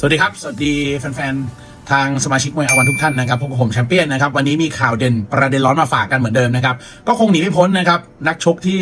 สวัสดีครับ สวัสดีแฟนๆ ทางสมาชิกมวยอาวันทุกท่านนะครับพบกับผมแชมเปี้ยนนะครับวันนี้มีข่าวเด่นประเด็นร้อนมาฝากกันเหมือนเดิมนะครับก็คงหนีไม่พ้นนะครับนักชกที่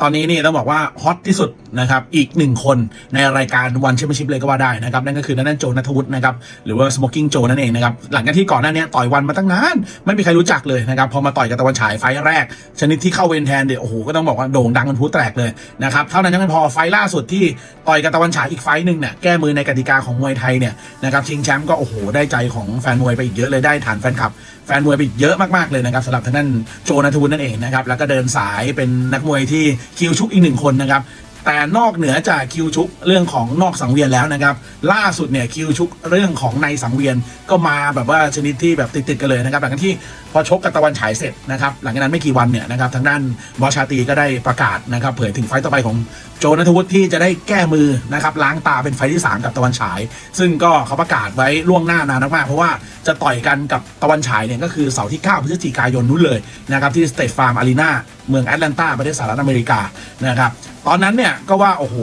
ตอนนี้นี่ต้องบอกว่าฮอตที่สุดนะครับอีกหนึ่งคนในรายการวันแชมเปี้ยนชิพเลยก็ว่าได้นะครับนั่นก็คือนั่นโจนัทวุฒินะครับหรือว่าสโมกิ้งโจนั่นเองนะครับหลังจากที่ก่อนหน้านี้ต่อยวันมาตั้งนานไม่มีใครรู้จักเลยนะครับพอมาต่อยกับตะวันฉายไฟแรก ชนิดที่เข้าเวนแทนเดี๋ยวโอ้โหก็ต้องบอกว่าโด่งดังเป็นพลุแตกเลยนะครับเท่านั้นยังไม่พอไฟล่าสุดที่ต่อยกับตะวันฉายอีกไฟหนึ่งเนี่ยแก้มือในกติกาของมวยไทยเนี่ยนะครับชิงแชมป์ก็โอ้โหได้ใจของแฟนมวยไปอีกเยอะเลยได้ฐานแฟนคลับ แฟนมวยไปอีกเยอะมากๆเลยนะครับสำหรับทางด้านโจนาทูนนั่นเองนะครับแล้วก็เดินสายเป็นนักมวยที่คิวชุกอีกหนึ่งคนนะครับ แต่นอกเหนือจากคิวชุกเรื่องของนอกสังเวียนแล้วนะครับ ล่าสุดเนี่ยคิวชุกเรื่องของในสังเวียนก็มาแบบว่าชนิดที่แบบติดๆกันเลยนะครับหลังจากที่พอชกกับตะวันฉายเสร็จนะครับหลังจากนั้นไม่กี่วันเนี่ยนะครับทางด้านบอชาตีก็ได้ประกาศนะครับเผยถึงไฟต์ต่อไปของโจนัทวุฒิที่จะได้แก้มือนะครับล้างตาเป็นไฟต์ที่ 3 กับตะวันฉาย ซึ่งก็เขาประกาศไว้ล่วงหน้านานมากเพราะว่าจะต่อยกันกับตะวันฉายเนี่ยก็คือเสาร์ที่ 9 พฤศจิกายนนู้นเลยนะครับที่สเตทฟาร์มอารีนาเมืองแอตแลนตาประเทศสหรัฐอเมริกานะครับ ตอนนั้นเนี่ยก็ว่าโอ้โห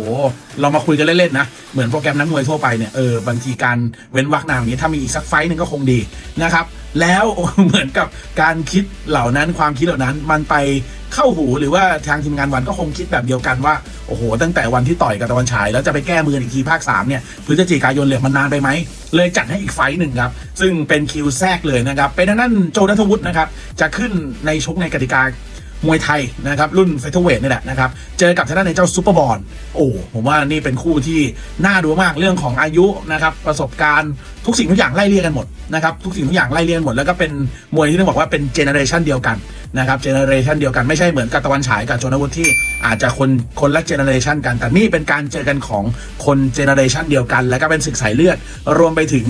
เรามาคุยกันเล่นๆนะ เหมือนโปรแกรมนักมวยทั่วไปเนี่ยเออบางทีการเว้นวรรคนานอย่างนี้ถ้ามีอีกสักไฟต์หนึ่งก็คงดีนะครับแล้วเหมือนกับการคิดเหล่านั้นความคิดเหล่านั้นมันไปเข้าหูหรือว่าทางทีมงานวันก็คงคิดแบบเดียวกันว่าโอ้โห ตั้งแต่วันที่ต่อยกับตะวันฉาย แล้วจะไปแก้มืออีกทีภาค3เนี่ยพฤศจิกายนเหลือมันนานไปไหม เลยจัดให้อีกไฟต์หนึ่งครับ ซึ่งเป็นคิวแทรกเลยนะครับ เป็นทางด้นโจนัทวุฒินะครับ จะขึ้นในชกในกติกา มวยไทยนะครับรุ่นเฟเธอร์เวทนี่แหละนะครับเจอกับทางด้านในเจ้าซูเปอร์บอลโอ้ผมว่านี่เป็นคู่ที่น่าดูมากเรื่องของอายุนะครับประสบการณ์ทุกสิ่งทุกอย่างไล่เรียงกันหมดนะครับทุกสิ่งทุกอย่างไล่เรียงหมดแล้วก็เป็นมวยที่ต้องบอกว่าเป็นเจเนอเรชันเดียวกัน นะครับเจเนอเรชันเดียวกันไม่ใช่เหมือนกับตะวันฉายกับโจนาวุฒิที่อาจจะคนคนละเจเนอเรชันกันแต่นี่เป็นการเจอกันของคนเจเนอเรชันเดียวกัน แล้วก็เป็นศึกสายเลือด รวมไปถึง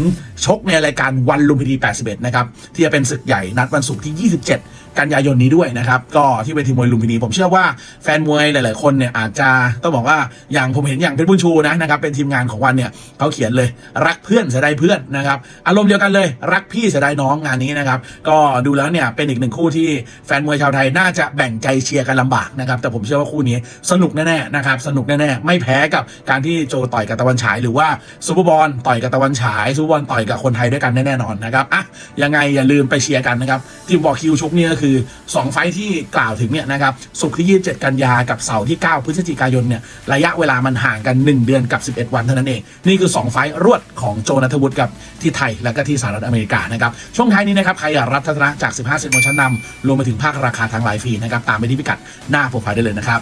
ชกในรายการวันลุมพินี 81 นะครับ ที่จะเป็นศึกใหญ่นัดวันศุกร์ที่ 27 กันยายนนี้ด้วยนะครับ ก็ที่เวทีมวยลุมพินี ผมเชื่อว่าแฟนมวยหลาย ๆ คนเนี่ยอาจจะต้องบอกว่าอย่างผมเห็นอย่างเป็นบุญชูนะนะครับเป็นทีมงานของวันเนี่ยเขาเขียนเลยรักเพื่อนเสียดายเพื่อนนะครับอารมณ์เดียวกันเลย รักพี่เสียดายน้องงานนี้นะครับก็ดูแล้วเนี่ยเป็นอีกหนึ่งคู่ที่แแฟนมวยชาวไทยน่าจะแบ่งใจเชียร์กันลำบากนะครับ แต่ผมเชื่อว่าคู่นี้สนุกแน่ๆนะครับสนุกแน่ๆไม่แพ้กับการที่โจต่อยกับตะวันฉาย หรือว่าซูเปอร์บอลต่อยกับตะวันฉายซูเปอร์บอลต่อยกับคนไทยด้วยกันแน่ๆนอนนะครับอะยังไงอย่าลืมไปเชียร์กันนะครับที่บอกคิวชกเนี่ยก็คือ 2 ไฟที่กล่าวถึงเนี่ยนะครับศุกร์ที่ 27 กันยากับเสาร์ที่ 9 พฤศจิกายนเนี่ยระยะเวลามันห่างกัน 1 เดือนกับ 11 วันเท่านั้นเองนี่คือ 2 ไฟรวดของโจนัทวุฒิกับที่ไทยและก็ที่สหรัฐอเมริกานะครับช่วงท้ายนี้นะครับใครอยากรับทัศนะจาก 15เซนมชั้นนำรวมไปถึงภาคราคาทางไลน์ฟรีนะครับตามไปที่พิกัดหน้าโปรไฟล์ได้เลยนะครับ